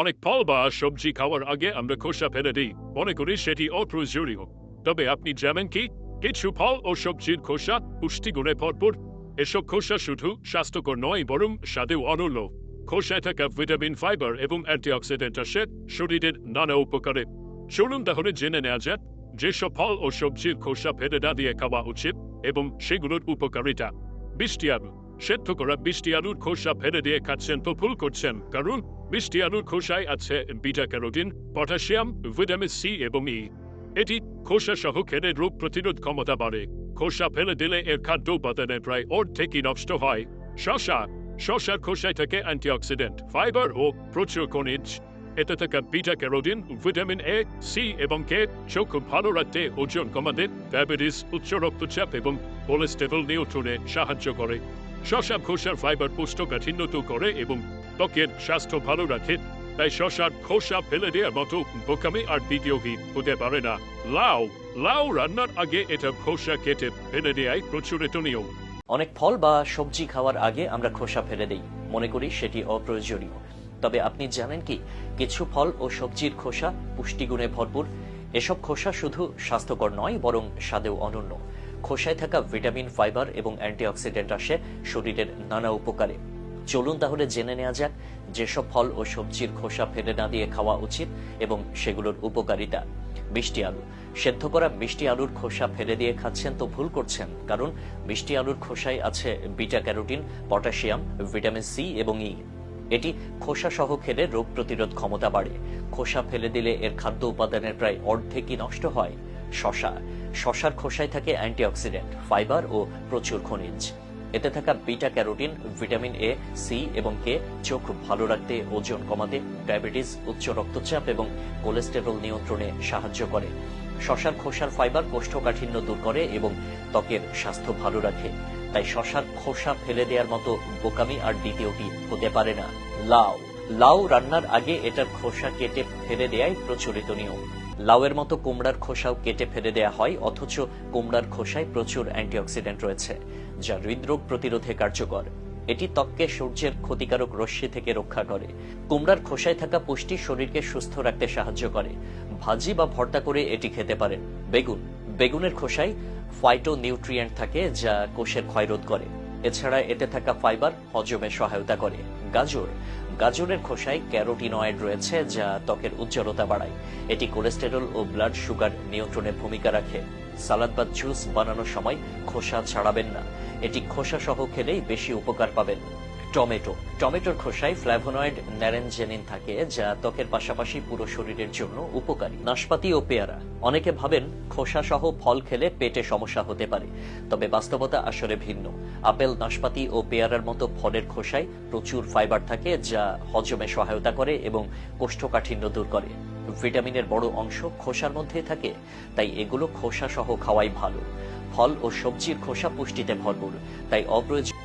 অনেক ফল বা সবজি খাওয়ার আগে আমরা খোসা ফেলে দিই। মনে করি সেটি অপ্রয়োজনীয়। তবে আপনি জানেন কি? কিছু ফল ও সবজির খোসা পুষ্টিগুণে ভরপুর। এসব খোসা শুধু স্বাস্থ্যকর নয়, বরং স্বাদেও অনন্য। খোসায় থাকা ভিটামিন, ফাইবার এবং অ্যান্টিঅক্সিডেন্ট আসে শরীরের নানা উপকারে। চলুন তাহলে জেনে নেওয়া যাক, যেসব ফল ও সবজির খোসা ফেলে না দিয়ে খাওয়া উচিত এবং সেগুলোর উপকারিতা। বৃষ্টি আলু। সেদ্ধ করা বৃষ্টি আলুর খোসা ফেলে দিয়ে খাচ্ছেন তো ভুল করছেন, কারণ বৃষ্টি আলুর খোসায় আছে, beta carotene, potassium, vitamin C এবং ই। এটি খোসা সহ খেলে রোগ প্রতিরোধ ক্ষমতা বাড়ে। খোসা ফেলে দিলে এর খাদ্য উপাদানের প্রায় অর্ধেকই নষ্ট হয়। শশা, শশার খোসায় থাকে অ্যান্টিঅক্সিডেন্ট, ফাইবার ও প্রচুর খনিজ। এতে থাকা beta carotene, vitamin A, C এবং কে চোখ ভালো রাখতে ওজন কমাতে ডায়াবেটিস, উচ্চ রক্তচাপ এবং কোলেস্টেরল নিয়ন্ত্রণে সাহায্য করে। শশা, খোসার ফাইবার পুষ্টকাঠিন্য করে এবং ত্বকের স্বাস্থ্য ভালো রাখে, তাই শশার খোসা ফেলে দেওয়ার মতো বোকামি আর দ্বিতীয় হিট হতে পারে না। লাউ লাউ রান্নার আগে এটা খোসা কেটে ফেলে দেওয়াই প্রচুরিতনীয় অনেক ফল বা সবজি খাওয়ার আগে আমরা খোসা ফেলে দেই, মনে করি সেটি অপ্রয়োজনীয়। তবে আপনি জানেন কি, কিছু ফল ও সবজির খোসা পুষ্টিগুণে ভরপুর। এসব খোসা শুধু স্বাস্থ্যকর নয়, বরং স্বাদেও অনন্য। খোসায় থাকা ভিটামিন, ফাইবার এবং অ্যান্টিঅক্সিডেন্ট আসে শরীরের নানা উপকারে। চলুন তাহলে জেনে নেওয়া যাক যেসব ফল ও সবজির খোসা ফেলে না দিয়ে খাওয়া উচিত এবং সেগুলোর উপকারিতা। মিষ্টি আলু। সেদ্ধ করা মিষ্টি আলুর খোসা ফেলে দিয়ে খাচ্ছেন তো ভুল করছেন, কারণ মিষ্টি আলুর খোসায় আছে beta carotene, potassium, vitamin C এবং ই। এটি খোসা সহ খেলে রোগ প্রতিরোধ ক্ষমতা বাড়ে। খোসা ফেলে দিলে এর খাদ্য উপাদানের প্রায় অর্ধেকই নষ্ট হয়। শশা। শশার খোসায় থাকে অ্যান্টিঅক্সিডেন্ট, ফাইবার ও প্রচুর খনিজ। এতে থাকা beta carotene, vitamin A, C এবং কে চোখ ভালো রাখতে ওজন কমাতে, ডায়াবেটিস, উচ্চ রক্তচাপ এবং কোলেস্টেরল নিয়ন্ত্রণে সাহায্য করে। শশার খোসার ফাইবার কোষ্ঠকাঠিন্য দূর করে এবং ত্বকের স্বাস্থ্য ভালো রাখে। তাই শশার খোসা ফেলে দেওয়ার মতো বোকামি আর দ্বিতীয়টি হতে পারে না। লাউ। লাউ রান্নার আগে এটার খোসা কেটে ফেলে দেয়াই প্রচলিত নিয়ম। লাউয়ের মতো কুমড়ার খোসাও কেটে ফেলে দেয়া হয়, অথচ কুমড়ার খোসায় প্রচুর অ্যান্টিঅক্সিডেন্ট রয়েছে, যা হৃদরোগ প্রতিরোধে কার্যকর। এটি ত্বককে সূর্যের ক্ষতিকারক রশ্মি থেকে রক্ষা করে। কুমড়ার খোসায় থাকা পুষ্টি শরীরকে সুস্থ রাখতে সাহায্য করে। ভাজি বা ভর্তা করে এটি খেতে পারেন। বেগুন। বেগুনের খোসায় ফাইটো নিউট্রিয়েন্ট থাকে, যা কোষের ক্ষয়রোধ করে। এছাড়া এতে থাকা ফাইবার হজমে সহায়তা করে। গাজর। গাজরের খোসায় ক্যারোটিনয়েড রয়েছে, যা ত্বকের উজ্জ্বলতা বাড়ায়। এটি কোলেস্টেরল ও ব্লাড সুগার নিয়ন্ত্রণে ভূমিকা রাখে। সালাদ বা জুস বানানোর সময় খোসা ছাড়াবেন না। এটি খোসা সহ খেলেই বেশি উপকার পাবেন। টমেটো। টমেটোর খোসায় ফ্ল্যাভোনয়েড ন্যারেনজেনিন থাকে, যা ত্বকের পাশাপাশি পুরো শরীরের জন্য উপকারী। নাশপাতি ও পেয়ারা। অনেকে ভাবেন খোসা সহ ফল খেলে পেটে সমস্যা হতে পারে, তবে বাস্তবতা আসলে ভিন্ন। আপেল, নাশপাতি ও পেয়ারার মতো ফলের খোসায় প্রচুর ফাইবার থাকে, যা হজমে সহায়তা করে এবং কোষ্ঠকাঠিন্য দূর করে। ভিটামিনের বড় অংশ খোসার মধ্যে থাকে, তাই এগুলো খোসা সহ খাওয়াই ভালো। ফল ও সবজির খোসা পুষ্টিতে ভরপুর, তাই অপ্রয়োজন